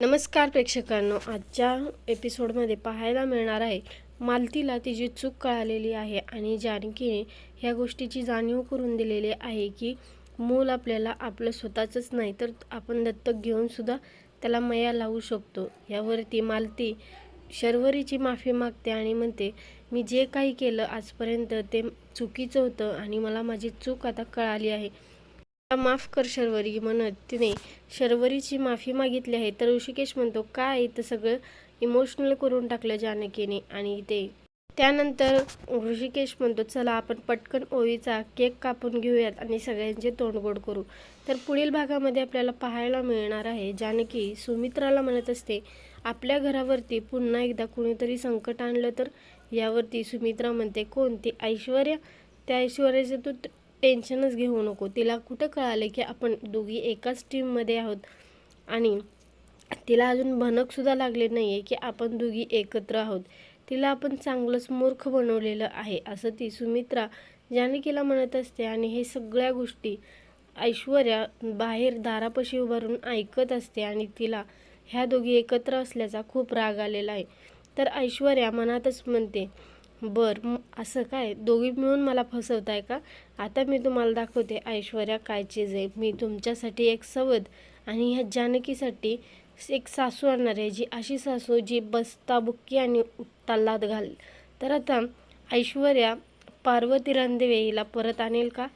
नमस्कार प्रेक्षकांनो आजच्या एपिसोडमध्ये पाहायला मिळणार आहे मालतीला तिची चूक कळालेली आहे आणि जानकीने ह्या गोष्टीची जाणीव करून दिलेली आहे की मूल आपल्याला आपलं स्वतःचंच नाही तर आपण दत्तक घेऊनसुद्धा त्याला मया लावू शकतो. यावरती मालती शर्वरीची माफी मागते आणि म्हणते मी जे काही केलं आजपर्यंत ते चुकीचं होतं आणि मला माझी चूक आता कळाली आहे. माफ कर शर्वरी म्हणत तिने. शर्वरीची माफी मागितली आहे तर ऋषिकेश म्हणतो काय इथं सगळं इमोशनल करून टाकलं जानकीने आणि ते. त्यानंतर ऋषिकेश म्हणतो चला आपण पटकन ओळीचा केक कापून घेऊयात आणि सगळ्यांचे तोंडगोड करू. तर पुढील भागामध्ये आपल्याला पाहायला मिळणार आहे जानकी सुमित्राला म्हणत असते आपल्या घरावरती पुन्हा एकदा कुणीतरी संकट आणलं तर? यावरती सुमित्रा म्हणते कोण? ती ऐश्वर्या? त्या ऐश्वर्याचं तू टेन्शनच घेऊ नको. तिला कुठं कळालं की आपण दोघी एकाच टीममध्ये आहोत? आणि तिला अजून भनकसुद्धा लागले नाही आहे की आपण दोघी एकत्र आहोत. तिला आपण चांगलंच मूर्ख बनवलेलं आहे असं ती सुमित्रा जानकीला म्हणत असते. आणि हे सगळ्या गोष्टी ऐश्वर्या बाहेर दारापाशी उभारून ऐकत असते आणि तिला ह्या दोघी एकत्र असल्याचा खूप राग आलेला आहे. तर ऐश्वर्या मनातच म्हणते बर असं काय? दोघी मिळून मला फसवताय का? आता मी तुम्हाला दाखवते ऐश्वर्या काय चीज आहे मी तुमच्यासाठी एक सवद आणि ह्या जानकीसाठी एक सासू आणणार आहे जी अशी सासू जी बसता बुक्की आणि तल्लात घाल. तर आता ऐश्वर्या पार्वती रणदेवेला हिला परत आणेल का?